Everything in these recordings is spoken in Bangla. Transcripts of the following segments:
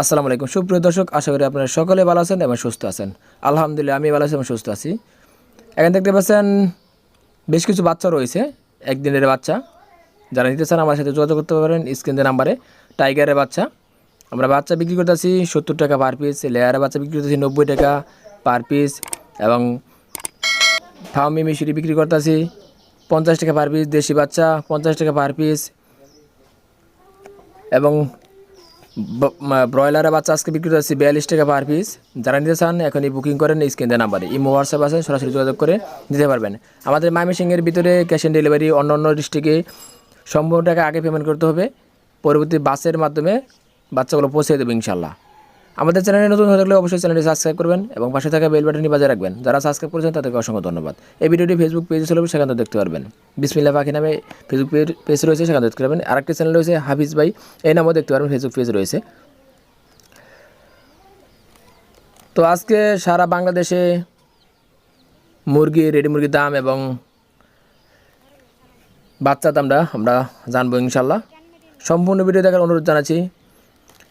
আসসালামু আলাইকুম। সুপ্রিয় দর্শক, আশা করি আপনারা সকলে ভালো আছেন এবং সুস্থ আছেন। আলহামদুলিল্লাহ আমি ভালো আছি এবং সুস্থ আছি। এখানে দেখতে পাচ্ছেন বেশ কিছু বাচ্চা রয়েছে, একদিনের বাচ্চা। যারা নিতে চান আমার সাথে যোগাযোগ করতে পারেন স্ক্রিনের নাম্বারে। টাইগারের বাচ্চা। আমরা বাচ্চা বিক্রি করতেছি সত্তর টাকা পার পিস লেয়ারের বাচ্চা বিক্রি করতেছি নব্বই টাকা পার পিস এবং ফার্মি মিশরি বিক্রি করতেছি পঞ্চাশ টাকা পার পিস দেশি বাচ্চা পঞ্চাশ টাকা পার পিস এবং ব্রয়লারের বাচ্চা আজকে বিক্রি হচ্ছে বিয়াল্লিশ টাকা পার পিস যারা নিতে চান, এখনই বুকিং করেন স্ক্রিন নাম্বারে। ইমো হোয়াটসঅ্যাপ আছে, সরাসরি যোগাযোগ করে দিতে পারবেন। আমাদের সিংয়ের ভিতরে ক্যাশ অন ডেলিভারি অন্য অন্য ডিস্ট্রিক্টে সম্পূর্ণ টাকা আগে পেমেন্ট করতে হবে। পরবর্তী বাসের মাধ্যমে বাচ্চাগুলো পৌঁছে দেবে ইনশাল্লাহ আমাদের চ্যানেলে নতুন হয়ে থাকলে অবশ্যই চ্যানেলটি সাবস্ক্রাইব করবেন এবং পাশে থাকা বেল বাটনটি বাজায় রাখবেন। যারা সাবস্ক্রাইব করেছেন তাদেরকে অসংখ্য ধন্যবাদ। এই ভিডিওটি ফেসবুক পেজে চলবে সেখান থেকে দেখতে পারবেন। বিসমিল্লা পাখি নামে ফেসবুক পেজ রয়েছে, সেখানে দেখতে পারবেন। আরেকটি চ্যানেল রয়েছে, হাফিজ ভাই, এই নামও দেখতে পারবেন ফেসবুক পেজ রয়েছে। তো আজকে সারা বাংলাদেশে মুরগি রেডি মুরগির দাম এবং বাচ্চা দামটা আমরা জানব ইনশাল্লাহ সম্পূর্ণ ভিডিও দেখার অনুরোধ জানাচ্ছি।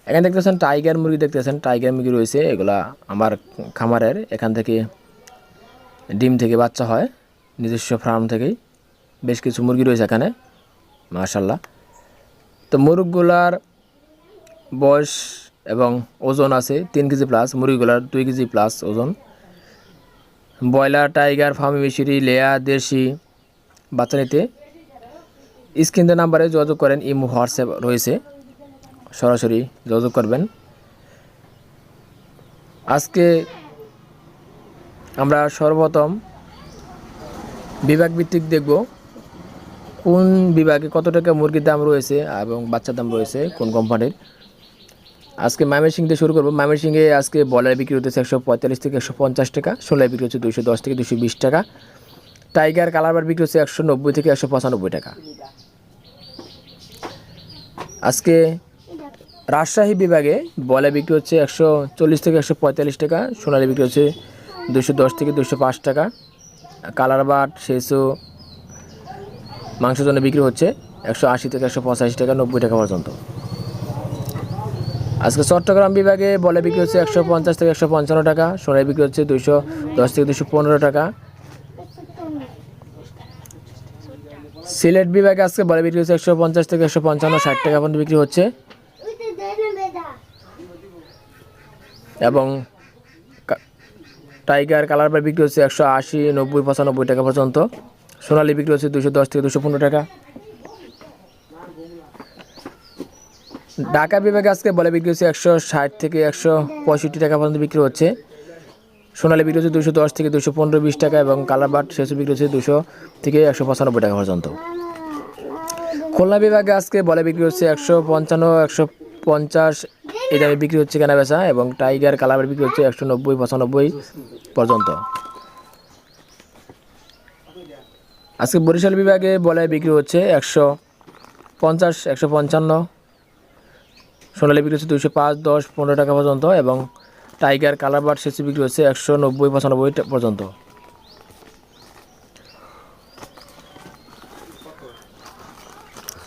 এখানে দেখতেছেন টাইগার মুরগি দেখতেছেন টাইগার মুরগি রয়েছে, এগুলা আমার খামারের, এখান থেকে ডিম থেকে বাচ্চা হয়, নিজস্ব ফার্ম থেকেই বেশ কিছু মুরগি রয়েছে এখানে মাশাল্লাহ তো মুরগগুলার বয়স এবং ওজন আছে তিন কেজি প্লাস মুরগিগুলার দুই কেজি প্লাস ওজন। ব্রয়লার টাইগার ফার্মি মিশরি, লেয়া, দেশি, বাচ্চা নিতে। স্ক্রিনের নাম্বারে যোগাযোগ করেন, ইমো, হোয়াটসঅ্যাপ রয়েছে। সরাসরি যোগাযোগ করবেন। আজকে আমরা সর্বপ্রথম বিভাগ ভিত্তিক দেখব কোন বিভাগে কত টাকা মুরগির দাম রয়েছে এবং বাচ্চার দাম রয়েছে কোন কোম্পানির আজকে ময়মনসিং দিয়ে শুরু করব। ময়মনসিংহে আজকে বলার বিক্রি হতেছে একশো পঁয়তাল্লিশ থেকে একশো পঞ্চাশ টাকা, ষোলোয় বিক্রি হচ্ছে দুশো দশ থেকে দুশো বিশ টাকা। টাইগার কালারবার বিক্রি হচ্ছে একশো নব্বই থেকে একশো পঁচানব্বই টাকা। আজকে রাজশাহী বিভাগে বলে বিক্রি হচ্ছে একশো চল্লিশ থেকে একশো পঁয়তাল্লিশ টাকা, সোনালি বিক্রি হচ্ছে দুশো দশ থেকে দুশো পাঁচ টাকা। কালার বাট শেষও মাংসের জন্য বিক্রি হচ্ছে একশো আশি থেকে একশো পঁচাশি টাকা, নব্বই টাকা পর্যন্ত। আজকে চট্টগ্রাম বিভাগে বলে বিক্রি হচ্ছে একশো পঞ্চাশ থেকে একশো পঞ্চান্ন টাকা, সোনালি বিক্রি হচ্ছে দুশো দশ থেকে দুশো পনেরো টাকা। সিলেট বিভাগে আজকে বলে বিক্রি হচ্ছে একশো পঞ্চাশ থেকে একশো পঞ্চান্ন, ষাট টাকা পর্যন্ত বিক্রি হচ্ছে। এবং টাইগার কালার বার বিক্রি হচ্ছে একশো আশি, নব্বই, পঁচানব্বই টাকা পর্যন্ত। সোনালি বিক্রি হচ্ছে দুশো দশ থেকে দুশো পনেরো টাকা। ঢাকা বিভাগে আজকে বলে বিক্রি হচ্ছে একশো ষাট থেকে একশো পঁয়ষট্টি টাকা পর্যন্ত বিক্রি হচ্ছে। সোনালি বিক্রি হচ্ছে দুশো দশ থেকে দুশো পনেরো বিশ টাকা এবং কালার বাট শেষ বিক্রি হচ্ছে দুশো থেকে একশো পঁচানব্বই টাকা পর্যন্ত। খুলনা বিভাগে আজকে বলে বিক্রি হচ্ছে একশো পঞ্চান্ন, একশো পঞ্চাশ এই দামে বিক্রি হচ্ছে কেনা বেচা এবং টাইগার কালার বিক্রি হচ্ছে একশো নব্বই, পঁচানব্বই পর্যন্ত। আজকে বরিশাল বিভাগে বলে বিক্রি হচ্ছে একশো পঞ্চাশ, একশো পঞ্চান্ন। সোনালি বিক্রি হচ্ছে দুশো পাঁচ, দশ, পনেরো টাকা পর্যন্ত এবং টাইগার কালার বাট শেষে বিক্রি হচ্ছে একশো নব্বই, পঁচানব্বই পর্যন্ত।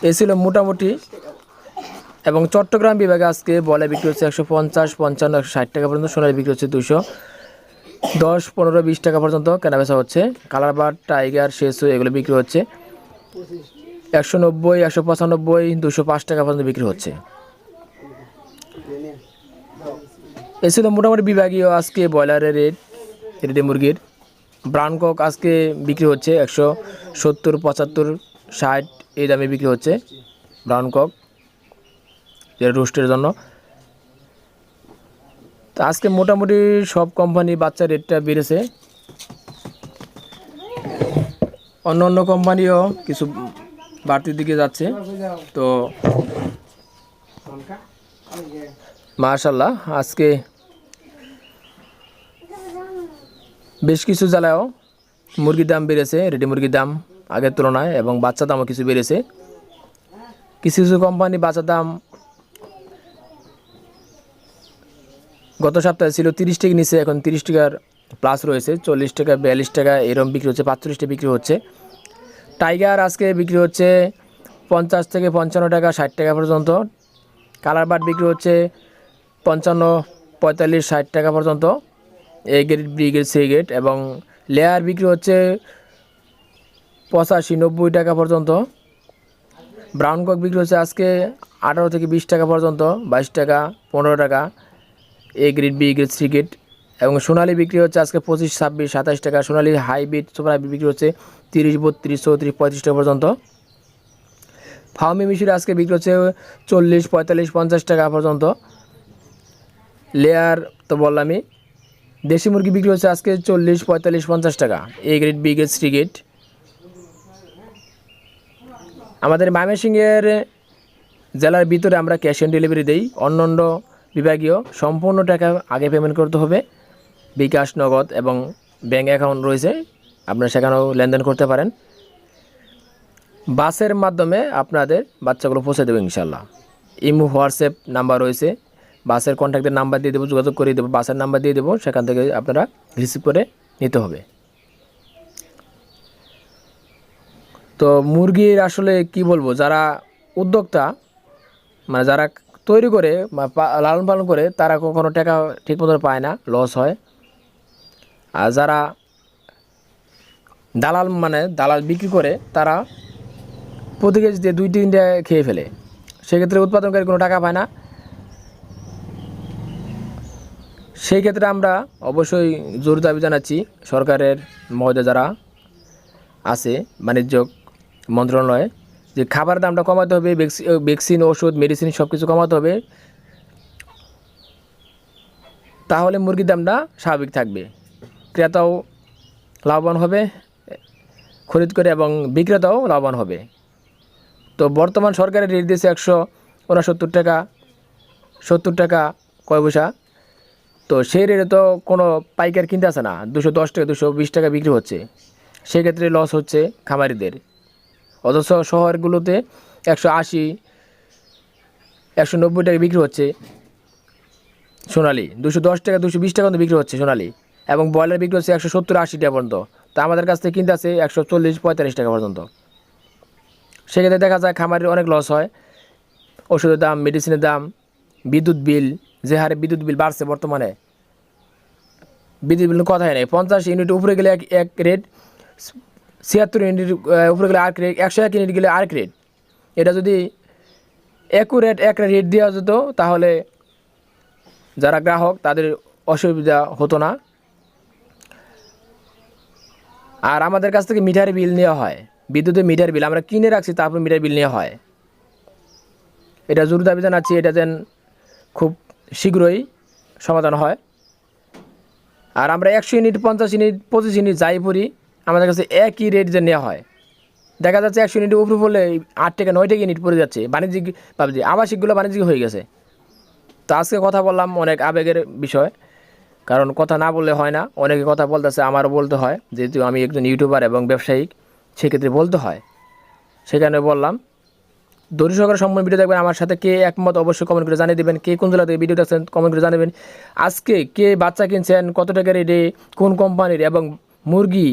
এ ছিল মোটামুটি এবং চট্টগ্রাম বিভাগে আজকে বলে বিক্রি হচ্ছে একশো পঞ্চাশ, পঞ্চান্ন, একশো ষাট টাকা পর্যন্ত। সোনালি বিক্রি হচ্ছে দুশো দশ, পনেরো, বিশ টাকা পর্যন্ত কেনাবেচা হচ্ছে। কালার বার, টাইগার শেষু এগুলো বিক্রি হচ্ছে। একশো নব্বই, একশো পঁচানব্বই দুশো পাঁচ টাকা পর্যন্ত বিক্রি হচ্ছে। এ ছিল মোটামুটি বিভাগীয় আজকে ব্রয়লারের রেট, রেডি মুরগির। ব্রাউন কক আজকে বিক্রি হচ্ছে একশো সত্তর, পঁচাত্তর, ষাট, এই দামে বিক্রি হচ্ছে ব্রাউন কক যেটা রোস্টের জন্য। তো আজকে মোটামুটি সব কোম্পানি বাচ্চা রেটটা বেড়েছে। অন্য অন্য কোম্পানিও কিছু বাড়তির দিকে যাচ্ছে। তো মার্শাল্লাহ আজকে বেশ কিছু জেলায়ও মুরগির দাম বেড়েছে, রেডি মুরগির দাম আগের তুলনায় এবং বাচ্চা দামও কিছু বেড়েছে। কিছু কিছু কোম্পানি বাচ্চার দাম গত সপ্তাহে ছিল তিরিশ টাকা, নিচে এখন তিরিশ টাকার প্লাস রয়েছে, চল্লিশ টাকা, বিয়াল্লিশ টাকা, এরম বিক্রি হচ্ছে, পাঁচচল্লিশ টাকা বিক্রি হচ্ছে। টাইগার আজকে বিক্রি হচ্ছে পঞ্চাশ থেকে পঞ্চান্ন টাকা, ষাট টাকা পর্যন্ত। কালার বাট বিক্রি হচ্ছে পঞ্চান্ন, পঁয়তাল্লিশ, ষাট টাকা পর্যন্ত। A grade B grade C grade এবং লেয়ার বিক্রি হচ্ছে পঁচাশি, নব্বই টাকা পর্যন্ত। ব্রাউন কক বিক্রি হচ্ছে আজকে আঠারো থেকে বিশ টাকা পর্যন্ত, বাইশ টাকা, পনেরো টাকা। A grade B grade C grade এবং সোনালি বিক্রি হচ্ছে আজকে পঁচিশ, ছাব্বিশ, সাতাশ টাকা। সোনালি হাইব্রিড হাইব্রিড বিক্রি হচ্ছে তিরিশ, বত্রিশ, চৌত্রিশ, পঁয়ত্রিশ টাকা পর্যন্ত। ফার্মি মিশির আজকে বিক্রি হচ্ছে চল্লিশ, পঁয়তাল্লিশ, পঞ্চাশ টাকা পর্যন্ত। লেয়ার তো বললামই। দেশি মুরগি বিক্রি হচ্ছে আজকে চল্লিশ, পঁয়তাল্লিশ, পঞ্চাশ টাকা। A grade B grade C grade আমাদের ময়মনসিংহের জেলার ভিতরে আমরা ক্যাশ অন ডেলিভারি দেই। অন্যান্য বিভাগীয় সম্পূর্ণ টাকা আগে পেমেন্ট করতে হবে। বিকাশ, নগদ এবং ব্যাঙ্ক অ্যাকাউন্ট রয়েছে। আপনারা সেখানেও লেনদেন করতে পারেন। বাসের মাধ্যমে আপনাদের বাচ্চাগুলো পৌঁছে দেবো ইনশাল্লাহ ইমো, হোয়াটসঅ্যাপ নাম্বার রয়েছে। বাসের কন্ট্যাক্টের নাম্বার দিয়ে দেবো, যোগাযোগ করে দেবো, বাসের নাম্বার দিয়ে দেবো, সেখান থেকে আপনারা রিসিভ করে নিতে হবে। তো মুরগির আসলে কি বলব, যারা উদ্যোক্তা মানে যারা তৈরি করে লালন পালন করে তারা কখনো টাকা ঠিক মতো পায় না লস হয়। আর যারা দালাল মানে দালাল বিক্রি করে, তারা প্রতি কেজিতে দুই তিনটা খেয়ে ফেলে। সেক্ষেত্রে উৎপাদনকারী কোনো টাকা পায় না। সেই ক্ষেত্রে আমরা অবশ্যই জোর দাবি জানাচ্ছি সরকারের মহোদয় যারা আছে বাণিজ্য মন্ত্রণালয়ে যে খাবার দামটা কমাতে হবে ভ্যাকসি- ভ্যাকসিন ওষুধ মেডিসিন সব কিছু কমাতে হবে, তাহলে মুরগির দামটা স্বাভাবিক থাকবে। ক্রেতাও লাভবান হবে, খরিদ করে এবং বিক্রেতাও লাভবান হবে। তো বর্তমান সরকারের রেট দিয়েছে একশো উনসত্তর টাকা, সত্তর টাকা কয় পয়সা। তো সেই রেটে তো কোনো পাইকার কিনতে আসে না, দুশো দশ টাকা, দুশো বিশ টাকা বিক্রি হচ্ছে। সেক্ষেত্রে লস হচ্ছে খামারিদের। অথচ শহরগুলোতে একশো আশি, একশো নব্বই টাকা বিক্রি হচ্ছে সোনালি, দুশো দশ টাকা, দুশো বিশ টাকা বিক্রি হচ্ছে সোনালি, এবং ব্রয়লার বিক্রি হচ্ছে একশো সত্তর আশি টাকা পর্যন্ত। তা আমাদের কাছ থেকে কিনতে আছে একশো চল্লিশ পঁয়তাল্লিশ টাকা পর্যন্ত। সেক্ষেত্রে দেখা যায় খামারের অনেক লস হয়। ওষুধের দাম মেডিসিনের দাম, বিদ্যুৎ বিল, যে হারে বিদ্যুৎ বিল বাড়ছে বর্তমানে, বিদ্যুৎ বিল কথাই নেই। পঞ্চাশ ইউনিট উপরে গেলে এক এক রেট ছিয়াত্তর ইউনিট উপরে গেলে আরেক রেট একশো এক ইউনিট গেলে আরেক রেট এটা যদি একুরেট একটা রেট দেওয়া যেত, তাহলে যারা গ্রাহক, তাদের অসুবিধা হতো না। আর আমাদের কাছ থেকে মিটার বিল নেওয়া হয়, বিদ্যুতের মিটার বিল। আমরা কিনে রাখছি, তারপর মিটার বিল নেওয়া হয়। এটা জোর দাবি জানাচ্ছি, এটা যেন খুব শীঘ্রই সমাধান হয়। আর আমরা একশো ইউনিট পঞ্চাশ ইউনিট পঁচিশ ইউনিট যাই পড়ি আমাদের কাছে একই রেট যে নেওয়া হয়। দেখা যাচ্ছে একশো ইউনিটের উপরে পড়লে আট টাকা নয় টাকা ইউনিট পড়ে যাচ্ছে। বাণিজ্যিক, ভাবছি আবাসিকগুলো বাণিজ্যিক হয়ে গেছে। তো আজকে কথা বললাম অনেক আবেগের বিষয়, কারণ কথা না বললে হয় না। অনেকে কথা বলতেছে, আমারও বলতে হয়। যেহেতু আমি একজন ইউটিউবার এবং ব্যবসায়িক, সেক্ষেত্রে বলতে হয়। সেখানে বললাম দড়ি সহকারে সম্পূর্ণ ভিডিও দেখবেন। আমার সাথে কে একমত অবশ্যই কমেন্ট করে জানিয়ে দেবেন। কে কোন জেলা থেকে ভিডিও দেখছেন কমেন্ট করে জানাবেন। আজকে কে বাচ্চা কিনছেন, কত টাকা রেটে কোন কোম্পানির এবং মুরগি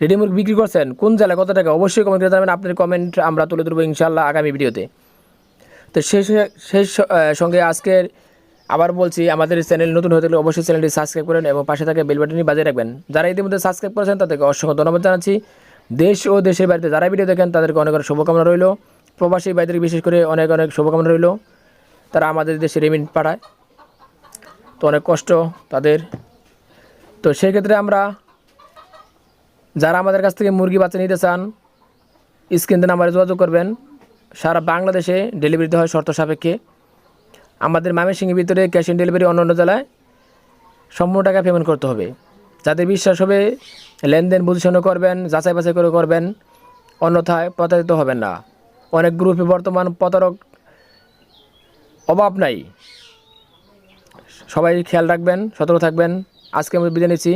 রেডি মুরগি বিক্রি করছেন? কোন জেলায় কত টাকা? অবশ্যই কমেন্ট করে জানাবেন। আপনার কমেন্ট আমরা তুলে ধরবো ইনশাল্লাহ আগামী ভিডিওতে। তো সেই সেই সঙ্গে আজকের আবার বলছি, আমাদের চ্যানেল নতুন হয়ে থাকলে অবশ্যই চ্যানেলটি সাবস্ক্রাইব করেন এবং পাশে থাকা বেল বাটনটি বাজিয়ে রাখবেন। যারা ইতিমধ্যে সাবস্ক্রাইব করেছেন, তাদেরকে অসংখ্য ধন্যবাদ জানাচ্ছি। দেশ ও দেশের বাড়িতে যারা ভিডিও দেখেন, তাদেরকে অনেক অনেক শুভকামনা রইল। প্রবাসী বাইদের বিশেষ করে অনেক অনেক শুভকামনা রইল। তারা আমাদের দেশে রেমিট পাঠায় তো অনেক কষ্ট তাদের। তো সেই ক্ষেত্রে আমরা যারা আমাদের কাছ থেকে মুরগি বাচ্চা নিতে চান স্ক্রিনতে নাম্বারে যোগাযোগ করবেন। সারা বাংলাদেশে ডেলিভারি দেওয়া হয় শর্ত সাপেক্ষে। আমাদের ময়মনসিংহের ভিতরে ক্যাশ অন ডেলিভারি অন্য অন্য জেলায় সম্পূর্ণ টাকা পেমেন্ট করতে হবে। যাদের বিশ্বাস হবে, লেনদেন বুঝে করবেন, যাচাই বাছাই করে করবেন, অন্যথায় প্রতারিত হবেন না। অনেক গ্রুপে বর্তমান প্রতারক অভাব নাই। সবাই খেয়াল রাখবেন, সতর্ক থাকবেন। আজকে আমি বিদায় নিচ্ছি।